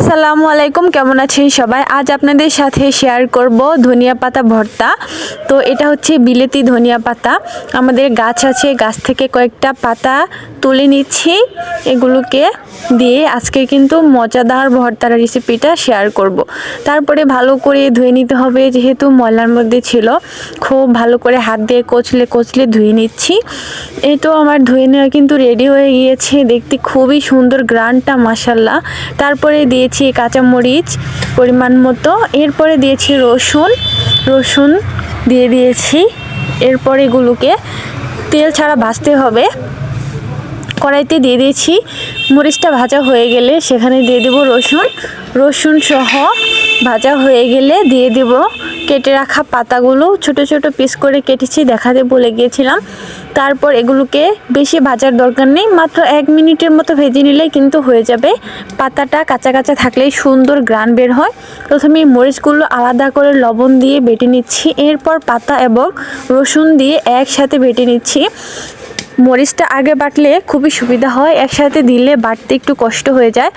আসসালামু আলাইকুম, কেমন আছেন সবাই? আজ আপনাদের সাথে শেয়ার করব ধনিয়া পাতা ভর্তা। তো এটা হচ্ছে বিলেতি ধনিয়া পাতা। আমাদের গাছ আছে, গাছ থেকে কয়েকটা পাতা তুলে নিচ্ছি। এগুলোকে দিয়ে আজকে কিন্তু মজাদার ভর্তার রেসিপিটা শেয়ার করব। তারপরে ভালো করে ধুয়ে নিতে হবে, যেহেতু ময়লার মধ্যে ছিল। খুব ভালো করে হাত দিয়ে কচলে কচলে ধুয়ে নিচ্ছি। এই তো আমার ধুয়ে নেওয়া কিন্তু রেডি হয়ে গিয়েছে। দেখতে খুবই সুন্দর, গ্রানটা মাসাল্লাহ তারপরে দিয়েছি কাঁচামরিচ পরিমাণ মতো। এরপরে দিয়েছি রসুন। রসুন দিয়ে দিয়েছি। এরপর এগুলোকে তেল ছাড়া ভাজতে হবে। কড়াইতে দিয়ে দিয়েছি। মরিচটা ভাজা হয়ে গেলে সেখানে দিয়ে দেব রসুন। রসুন সহ ভাজা হয়ে গেলে দিয়ে দেব কেটে রাখা পাতাগুলো ছোট ছোট পিস করে কেটেছি, দেখাতে বলে গিয়েছিলাম। তারপর এগুলোকে বেশি ভাজার দরকার নেই, মাত্র এক মিনিটের মতো ভেজে নিলে কিন্তু হয়ে যাবে। পাতাটা কাঁচা কাঁচা থাকলেই সুন্দর গ্রান বের হয়। প্রথমে মরিচগুলো আলাদা করে লবণ দিয়ে বেটে নিচ্ছি, এরপর পাতা এবং রসুন দিয়ে একসাথে বেটে নিচ্ছি। মরিচটা আগে বাটলে খুবই সুবিধা হয়, একসাথে দিলে বাটতে একটু কষ্ট হয়ে যায়।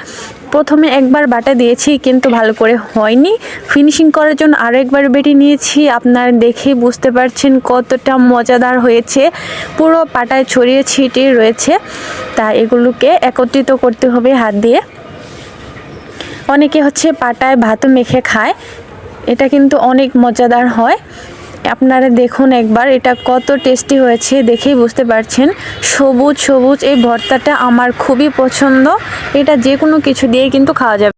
প্রথমে একবার বাটা দিয়েছি, কিন্তু ভালো করে হয়নি। ফিনিশিং করার জন্য আরও একবার বেটে নিয়েছি। আপনার দেখেই বুঝতে পারছেন কতটা মজাদার হয়েছে। পুরো পাটায় ছড়িয়ে ছিটিয়ে রয়েছে। তা এগুলোকে একত্রিত করতে হবে হাত দিয়ে। অনেকে হচ্ছে পাটায় ভাতও মেখে খায়। এটা কিন্তু অনেক মজাদার হয়। আপনারা দেখুন একবার, এটা কত টেস্টি হয়েছে দেখেই বুঝতে পারছেন। সবুজ সবুজ, এই ভর্তাটা আমার খুবই পছন্দ। এটা যে কোনো কিছু দিয়ে কিন্তু খাওয়া যাবে।